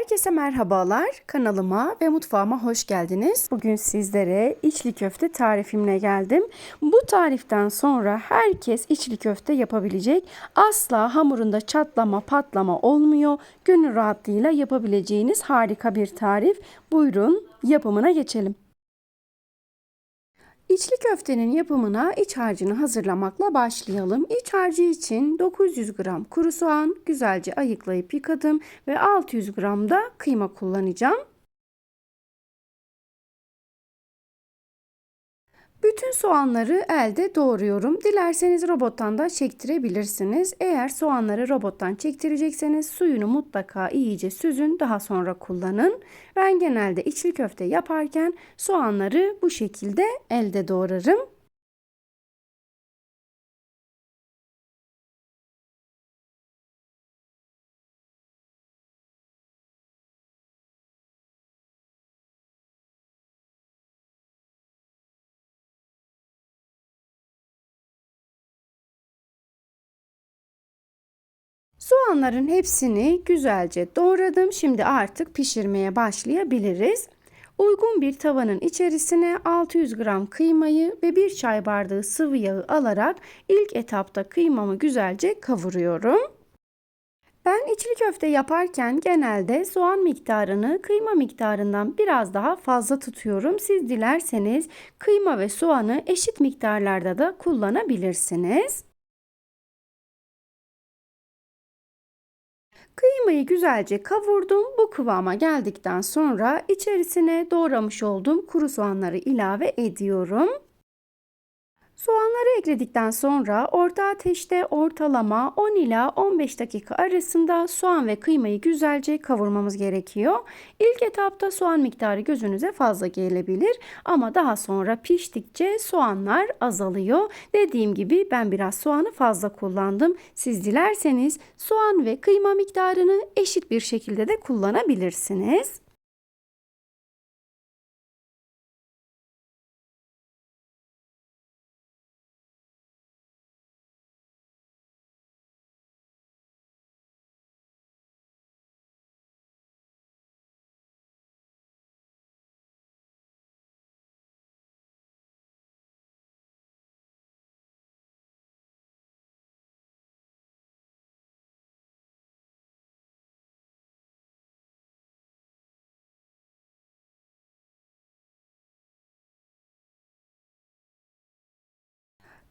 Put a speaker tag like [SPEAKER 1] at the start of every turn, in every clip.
[SPEAKER 1] Herkese merhabalar. Kanalıma ve mutfağıma hoş geldiniz. Bugün sizlere içli köfte tarifimle geldim. Bu tariften sonra herkes içli köfte yapabilecek. Asla hamurunda çatlama, patlama olmuyor. Gönül rahatlığıyla yapabileceğiniz harika bir tarif. Buyurun yapımına geçelim. İçli köftenin yapımına iç harcını hazırlamakla başlayalım. İç harcı için 900 gram kuru soğan güzelce ayıklayıp yıkadım ve 600 gram da kıyma kullanacağım. Bütün soğanları elde doğruyorum. Dilerseniz robottan da çektirebilirsiniz. Eğer soğanları robottan çektirecekseniz suyunu mutlaka iyice süzün daha sonra kullanın. Ben genelde içli köfte yaparken soğanları bu şekilde elde doğrarım. Soğanların hepsini güzelce doğradım. Şimdi artık pişirmeye başlayabiliriz. Uygun bir tavanın içerisine 600 gram kıymayı ve 1 çay bardağı sıvı yağı alarak ilk etapta kıymamı güzelce kavuruyorum. Ben içli köfte yaparken genelde soğan miktarını kıyma miktarından biraz daha fazla tutuyorum. Siz dilerseniz kıyma ve soğanı eşit miktarlarda da kullanabilirsiniz. Kıymayı güzelce kavurdum. Bu kıvama geldikten sonra içerisine doğramış olduğum kuru soğanları ilave ediyorum. Soğanları ekledikten sonra orta ateşte ortalama 10 ila 15 dakika arasında soğan ve kıymayı güzelce kavurmamız gerekiyor. İlk etapta soğan miktarı gözünüze fazla gelebilir ama daha sonra piştikçe soğanlar azalıyor. Dediğim gibi ben biraz soğanı fazla kullandım. Siz dilerseniz soğan ve kıyma miktarını eşit bir şekilde de kullanabilirsiniz.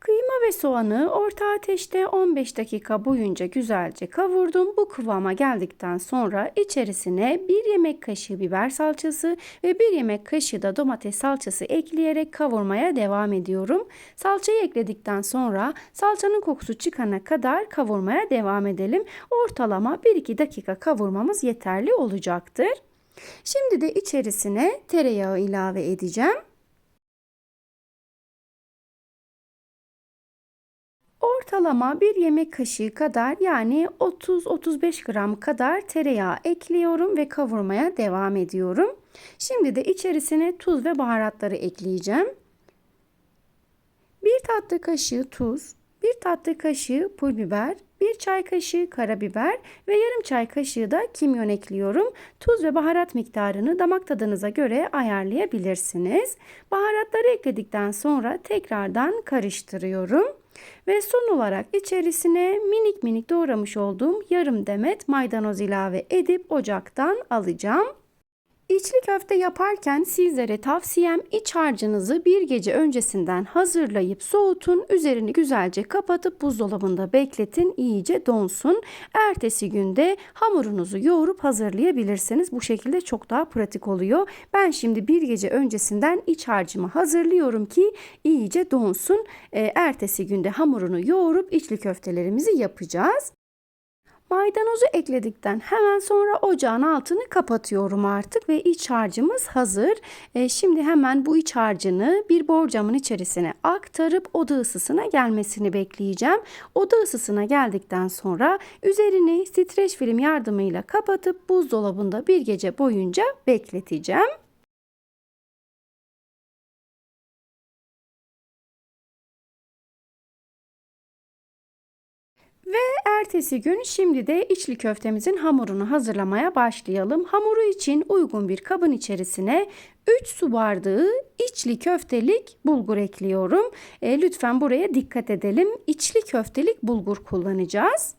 [SPEAKER 1] Kıyma ve soğanı orta ateşte 15 dakika boyunca güzelce kavurdum. Bu kıvama geldikten sonra içerisine 1 yemek kaşığı biber salçası ve 1 yemek kaşığı da domates salçası ekleyerek kavurmaya devam ediyorum. Salçayı ekledikten sonra salçanın kokusu çıkana kadar kavurmaya devam edelim. Ortalama 1-2 dakika kavurmamız yeterli olacaktır. Şimdi de içerisine tereyağı ilave edeceğim. Ortalama bir yemek kaşığı kadar yani 30-35 gram kadar tereyağı ekliyorum ve kavurmaya devam ediyorum. Şimdi de içerisine tuz ve baharatları ekleyeceğim. Bir tatlı kaşığı tuz, bir tatlı kaşığı pul biber, bir çay kaşığı karabiber ve yarım çay kaşığı da kimyon ekliyorum. Tuz ve baharat miktarını damak tadınıza göre ayarlayabilirsiniz. Baharatları ekledikten sonra tekrardan karıştırıyorum. Ve son olarak içerisine minik minik doğramış olduğum yarım demet maydanoz ilave edip ocaktan alacağım. İçli köfte yaparken sizlere tavsiyem iç harcınızı bir gece öncesinden hazırlayıp soğutun. Üzerini güzelce kapatıp buzdolabında bekletin. iyice donsun. Ertesi günde hamurunuzu yoğurup hazırlayabilirsiniz. Bu şekilde çok daha pratik oluyor. Ben şimdi bir gece öncesinden iç harcımı hazırlıyorum ki iyice donsun. E, ertesi günde hamurunu yoğurup içli köftelerimizi yapacağız. Maydanozu ekledikten hemen sonra ocağın altını kapatıyorum artık ve iç harcımız hazır. E, şimdi hemen bu iç harcını bir borcamın içerisine aktarıp oda ısısına gelmesini bekleyeceğim. Oda ısısına geldikten sonra üzerini streç film yardımıyla kapatıp buzdolabında bir gece boyunca bekleteceğim. Ve ertesi gün şimdi de içli köftemizin hamurunu hazırlamaya başlayalım. Hamuru için uygun bir kabın içerisine 3 su bardağı içli köftelik bulgur ekliyorum. E, lütfen buraya dikkat edelim. İçli köftelik bulgur kullanacağız.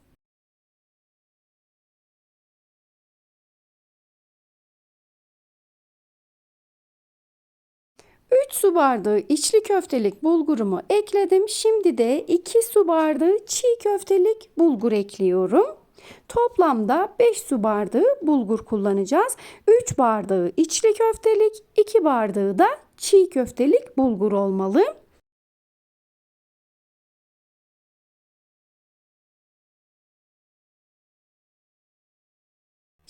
[SPEAKER 1] 3 su bardağı içli köftelik bulgurumu ekledim. Şimdi de 2 su bardağı çiğ köftelik bulgur ekliyorum. Toplamda 5 su bardağı bulgur kullanacağız. 3 bardağı içli köftelik, 2 bardağı da çiğ köftelik bulgur olmalı.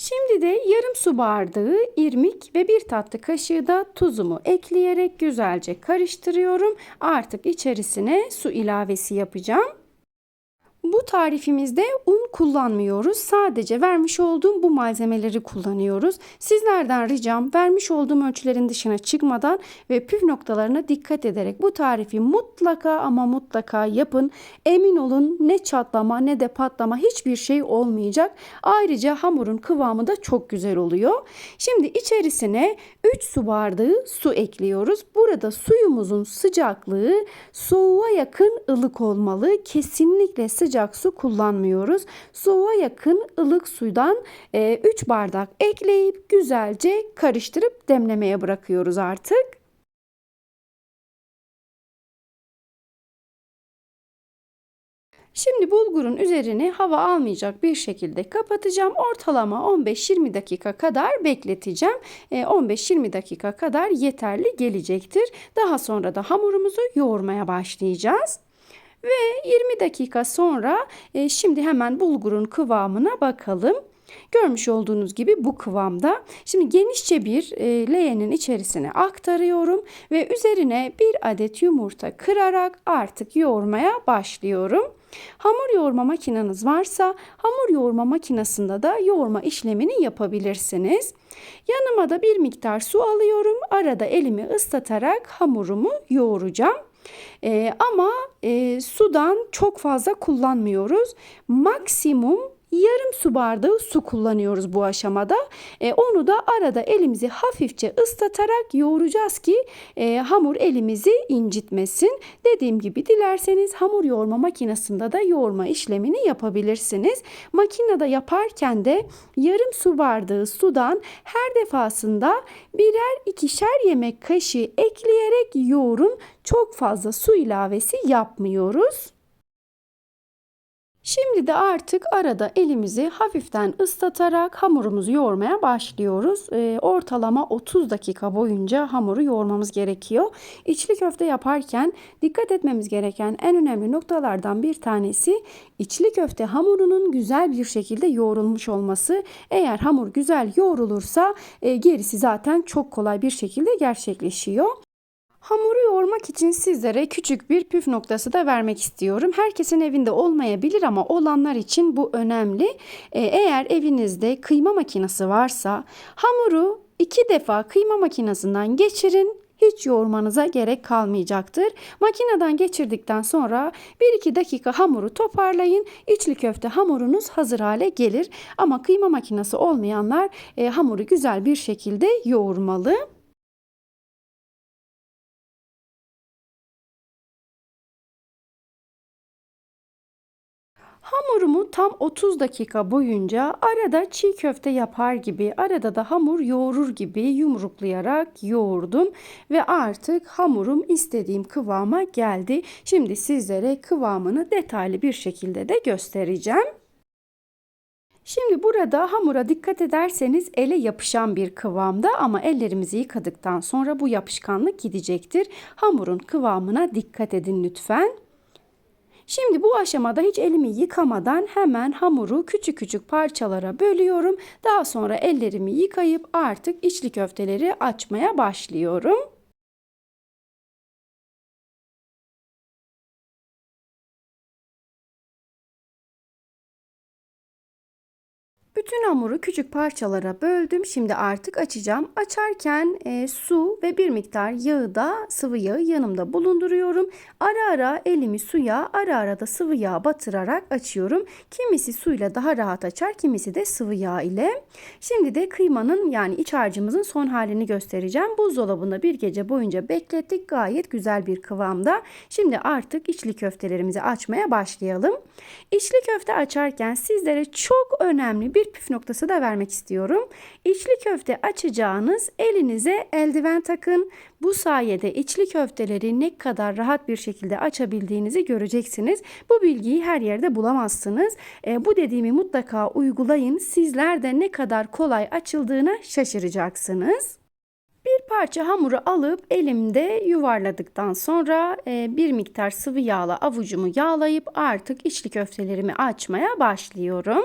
[SPEAKER 1] Şimdi de yarım su bardağı irmik ve bir tatlı kaşığı da tuzumu ekleyerek güzelce karıştırıyorum. Artık içerisine su ilavesi yapacağım. Bu tarifimizde un kullanmıyoruz. Sadece vermiş olduğum bu malzemeleri kullanıyoruz. Sizlerden ricam vermiş olduğum ölçülerin dışına çıkmadan ve püf noktalarına dikkat ederek bu tarifi mutlaka ama mutlaka yapın. Emin olun ne çatlama ne de patlama hiçbir şey olmayacak. Ayrıca hamurun kıvamı da çok güzel oluyor. Şimdi içerisine 3 su bardağı su ekliyoruz. Burada suyumuzun sıcaklığı soğuğa yakın ılık olmalı. Kesinlikle sıcak sıcak su kullanmıyoruz. Soğuğa yakın ılık sudan 3 e, bardak ekleyip güzelce karıştırıp demlemeye bırakıyoruz artık. Şimdi bulgurun üzerini hava almayacak bir şekilde kapatacağım. Ortalama 15-20 dakika kadar bekleteceğim. 15-20 e, dakika kadar yeterli gelecektir. Daha sonra da hamurumuzu yoğurmaya başlayacağız. Ve 20 dakika sonra e, şimdi hemen bulgurun kıvamına bakalım. Görmüş olduğunuz gibi bu kıvamda. Şimdi genişçe bir e, leğenin içerisine aktarıyorum ve üzerine bir adet yumurta kırarak artık yoğurmaya başlıyorum. Hamur yoğurma makineniz varsa hamur yoğurma makinesinde de yoğurma işlemini yapabilirsiniz. Yanıma da bir miktar su alıyorum. Arada elimi ıslatarak hamurumu yoğuracağım. E, ama e, sudan çok fazla kullanmıyoruz. Maksimum yarım su bardağı su kullanıyoruz bu aşamada. E, onu da arada elimizi hafifçe ıslatarak yoğuracağız ki e, hamur elimizi incitmesin. Dediğim gibi dilerseniz hamur yoğurma makinesinde de yoğurma işlemini yapabilirsiniz. Makinede yaparken de yarım su bardağı sudan her defasında birer ikişer yemek kaşığı ekleyerek yoğurun. Çok fazla su ilavesi yapmıyoruz. Şimdi de artık arada elimizi hafiften ıslatarak hamurumuzu yoğurmaya başlıyoruz. E, ortalama 30 dakika boyunca hamuru yoğurmamız gerekiyor. İçli köfte yaparken dikkat etmemiz gereken en önemli noktalardan bir tanesi içli köfte hamurunun güzel bir şekilde yoğrulmuş olması. Eğer hamur güzel yoğrulursa e, gerisi zaten çok kolay bir şekilde gerçekleşiyor. Hamuru yoğurmak için sizlere küçük bir püf noktası da vermek istiyorum. Herkesin evinde olmayabilir ama olanlar için bu önemli. Ee, eğer evinizde kıyma makinesi varsa hamuru iki defa kıyma makinesinden geçirin hiç yoğurmanıza gerek kalmayacaktır. Makineden geçirdikten sonra 1-2 dakika hamuru toparlayın. İçli köfte hamurunuz hazır hale gelir. Ama kıyma makinesi olmayanlar e, hamuru güzel bir şekilde yoğurmalı. Hamurumu tam 30 dakika boyunca arada çiğ köfte yapar gibi, arada da hamur yoğurur gibi yumruklayarak yoğurdum ve artık hamurum istediğim kıvama geldi. Şimdi sizlere kıvamını detaylı bir şekilde de göstereceğim. Şimdi burada hamura dikkat ederseniz ele yapışan bir kıvamda ama ellerimizi yıkadıktan sonra bu yapışkanlık gidecektir. Hamurun kıvamına dikkat edin lütfen. Şimdi bu aşamada hiç elimi yıkamadan hemen hamuru küçük küçük parçalara bölüyorum. Daha sonra ellerimi yıkayıp artık içli köfteleri açmaya başlıyorum. Bütün hamuru küçük parçalara böldüm. Şimdi artık açacağım. Açarken e, su ve bir miktar yağı da sıvı yağı yanımda bulunduruyorum. Ara ara elimi suya, ara ara da sıvı yağ batırarak açıyorum. Kimisi suyla daha rahat açar, kimisi de sıvı yağ ile. Şimdi de kıymanın yani iç harcımızın son halini göstereceğim. Buzdolabında bir gece boyunca beklettik. Gayet güzel bir kıvamda. Şimdi artık içli köftelerimizi açmaya başlayalım. İçli köfte açarken sizlere çok önemli bir püf noktası da vermek istiyorum. İçli köfte açacağınız elinize eldiven takın. Bu sayede içli köfteleri ne kadar rahat bir şekilde açabildiğinizi göreceksiniz. Bu bilgiyi her yerde bulamazsınız. E, bu dediğimi mutlaka uygulayın. Sizler de ne kadar kolay açıldığına şaşıracaksınız. Bir parça hamuru alıp elimde yuvarladıktan sonra e, bir miktar sıvı yağla avucumu yağlayıp artık içli köftelerimi açmaya başlıyorum.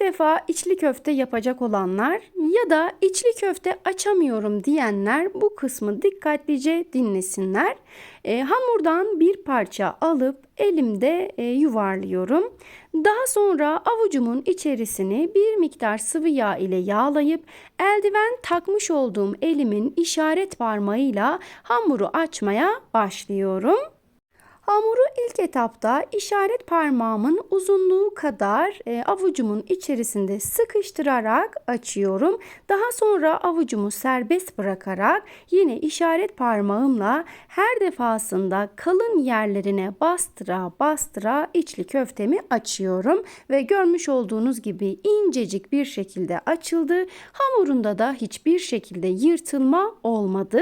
[SPEAKER 1] Defa içli köfte yapacak olanlar ya da içli köfte açamıyorum diyenler bu kısmı dikkatlice dinlesinler. E, hamurdan bir parça alıp elimde e, yuvarlıyorum. Daha sonra avucumun içerisini bir miktar sıvı yağ ile yağlayıp eldiven takmış olduğum elimin işaret parmağıyla hamuru açmaya başlıyorum. Hamuru ilk etapta işaret parmağımın uzunluğu kadar e, avucumun içerisinde sıkıştırarak açıyorum. Daha sonra avucumu serbest bırakarak yine işaret parmağımla her defasında kalın yerlerine bastıra bastıra içli köftemi açıyorum ve görmüş olduğunuz gibi incecik bir şekilde açıldı. Hamurunda da hiçbir şekilde yırtılma olmadı.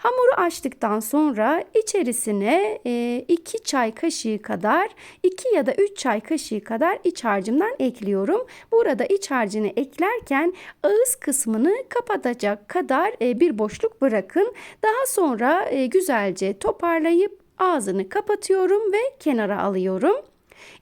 [SPEAKER 1] Hamuru açtıktan sonra içerisine 2 e, çay kaşığı kadar 2 ya da 3 çay kaşığı kadar iç harcımdan ekliyorum. Burada iç harcını eklerken ağız kısmını kapatacak kadar e, bir boşluk bırakın. Daha sonra e, güzelce toparlayıp ağzını kapatıyorum ve kenara alıyorum.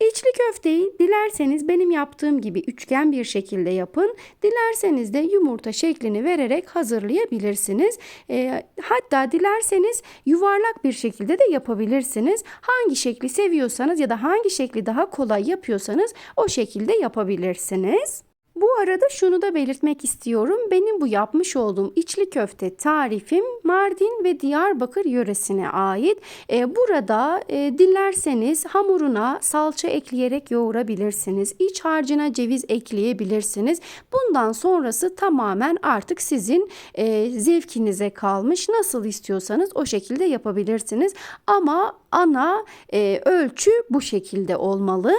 [SPEAKER 1] İçli köfteyi dilerseniz benim yaptığım gibi üçgen bir şekilde yapın. Dilerseniz de yumurta şeklini vererek hazırlayabilirsiniz. E, hatta dilerseniz yuvarlak bir şekilde de yapabilirsiniz. Hangi şekli seviyorsanız ya da hangi şekli daha kolay yapıyorsanız o şekilde yapabilirsiniz. Bu arada şunu da belirtmek istiyorum. Benim bu yapmış olduğum içli köfte tarifim Mardin ve Diyarbakır yöresine ait. Ee, burada e, dilerseniz hamuruna salça ekleyerek yoğurabilirsiniz. İç harcına ceviz ekleyebilirsiniz. Bundan sonrası tamamen artık sizin e, zevkinize kalmış. Nasıl istiyorsanız o şekilde yapabilirsiniz. Ama ana e, ölçü bu şekilde olmalı.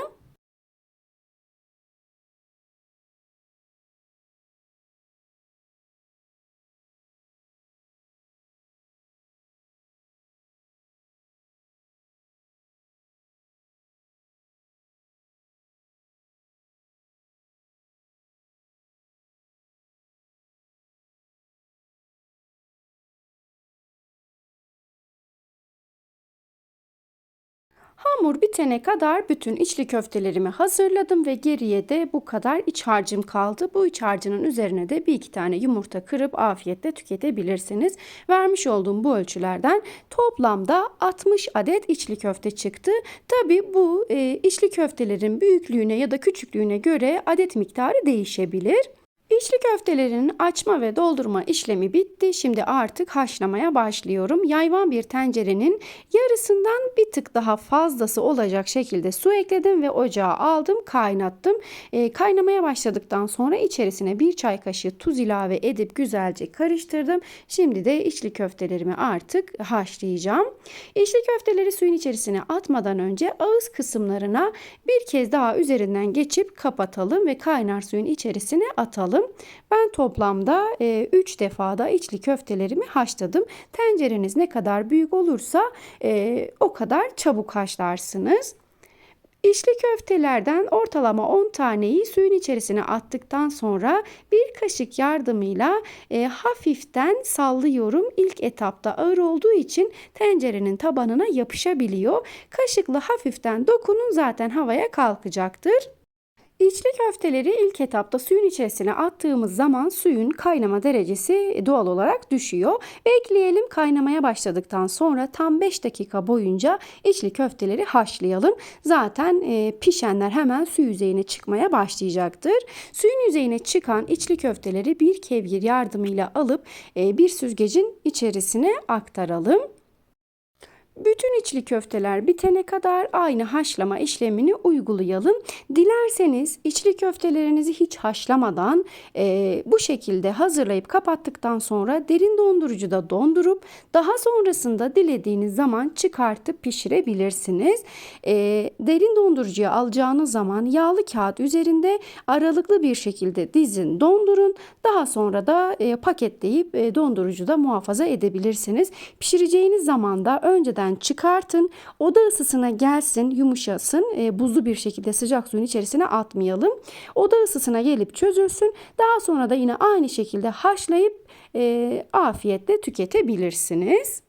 [SPEAKER 1] Hamur bitene kadar bütün içli köftelerimi hazırladım ve geriye de bu kadar iç harcım kaldı. Bu iç harcının üzerine de bir iki tane yumurta kırıp afiyetle tüketebilirsiniz. Vermiş olduğum bu ölçülerden toplamda 60 adet içli köfte çıktı. Tabi bu e, içli köftelerin büyüklüğüne ya da küçüklüğüne göre adet miktarı değişebilir. İçli köftelerin açma ve doldurma işlemi bitti. Şimdi artık haşlamaya başlıyorum. Yayvan bir tencerenin yarısından bir tık daha fazlası olacak şekilde su ekledim ve ocağa aldım, kaynattım. E, kaynamaya başladıktan sonra içerisine bir çay kaşığı tuz ilave edip güzelce karıştırdım. Şimdi de içli köftelerimi artık haşlayacağım. İçli köfteleri suyun içerisine atmadan önce ağız kısımlarına bir kez daha üzerinden geçip kapatalım ve kaynar suyun içerisine atalım. Haşlayalım. Ben toplamda 3 defada içli köftelerimi haşladım. Tencereniz ne kadar büyük olursa e, o kadar çabuk haşlarsınız. İçli köftelerden ortalama 10 taneyi suyun içerisine attıktan sonra bir kaşık yardımıyla e, hafiften sallıyorum. İlk etapta ağır olduğu için tencerenin tabanına yapışabiliyor. Kaşıkla hafiften dokunun zaten havaya kalkacaktır. İçli köfteleri ilk etapta suyun içerisine attığımız zaman suyun kaynama derecesi doğal olarak düşüyor. Bekleyelim kaynamaya başladıktan sonra tam 5 dakika boyunca içli köfteleri haşlayalım. Zaten e, pişenler hemen su yüzeyine çıkmaya başlayacaktır. Suyun yüzeyine çıkan içli köfteleri bir kevgir yardımıyla alıp e, bir süzgecin içerisine aktaralım. Bütün içli köfteler bitene kadar aynı haşlama işlemini uygulayalım. Dilerseniz içli köftelerinizi hiç haşlamadan e, bu şekilde hazırlayıp kapattıktan sonra derin dondurucuda dondurup daha sonrasında dilediğiniz zaman çıkartıp pişirebilirsiniz. E, derin dondurucuya alacağınız zaman yağlı kağıt üzerinde aralıklı bir şekilde dizin dondurun. Daha sonra da e, paketleyip e, dondurucuda muhafaza edebilirsiniz. Pişireceğiniz zaman da önceden çıkartın. Oda ısısına gelsin, yumuşasın. E, buzlu bir şekilde sıcak suyun içerisine atmayalım. Oda ısısına gelip çözülsün. Daha sonra da yine aynı şekilde haşlayıp e, afiyetle tüketebilirsiniz.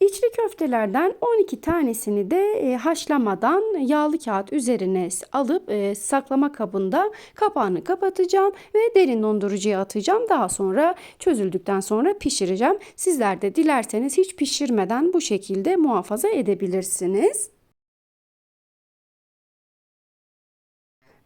[SPEAKER 1] İçli köftelerden 12 tanesini de e, haşlamadan yağlı kağıt üzerine alıp e, saklama kabında kapağını kapatacağım ve derin dondurucuya atacağım. Daha sonra çözüldükten sonra pişireceğim. Sizler de dilerseniz hiç pişirmeden bu şekilde muhafaza edebilirsiniz.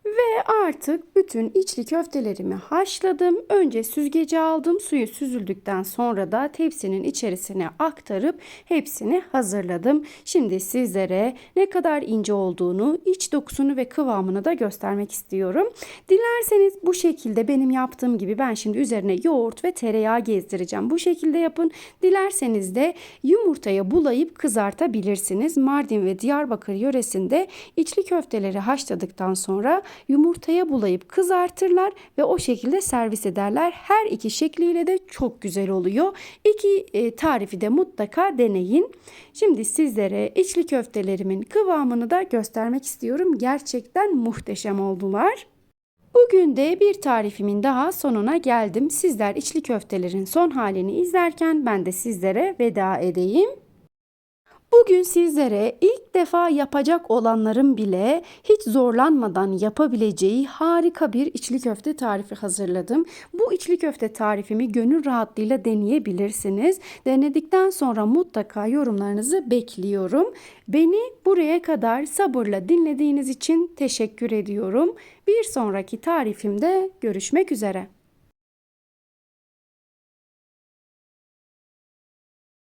[SPEAKER 1] Ve artık bütün içli köftelerimi haşladım. Önce süzgeci aldım. Suyu süzüldükten sonra da tepsinin içerisine aktarıp hepsini hazırladım. Şimdi sizlere ne kadar ince olduğunu, iç dokusunu ve kıvamını da göstermek istiyorum. Dilerseniz bu şekilde benim yaptığım gibi ben şimdi üzerine yoğurt ve tereyağı gezdireceğim. Bu şekilde yapın. Dilerseniz de yumurtaya bulayıp kızartabilirsiniz. Mardin ve Diyarbakır yöresinde içli köfteleri haşladıktan sonra yumurtaya bulayıp kızartırlar ve o şekilde servis ederler. Her iki şekliyle de çok güzel oluyor. İki e, tarifi de mutlaka deneyin. Şimdi sizlere içli köftelerimin kıvamını da göstermek istiyorum. Gerçekten muhteşem oldular. Bugün de bir tarifimin daha sonuna geldim. Sizler içli köftelerin son halini izlerken ben de sizlere veda edeyim. Bugün sizlere ilk defa yapacak olanların bile hiç zorlanmadan yapabileceği harika bir içli köfte tarifi hazırladım. Bu içli köfte tarifimi gönül rahatlığıyla deneyebilirsiniz. Denedikten sonra mutlaka yorumlarınızı bekliyorum. Beni buraya kadar sabırla dinlediğiniz için teşekkür ediyorum. Bir sonraki tarifimde görüşmek üzere.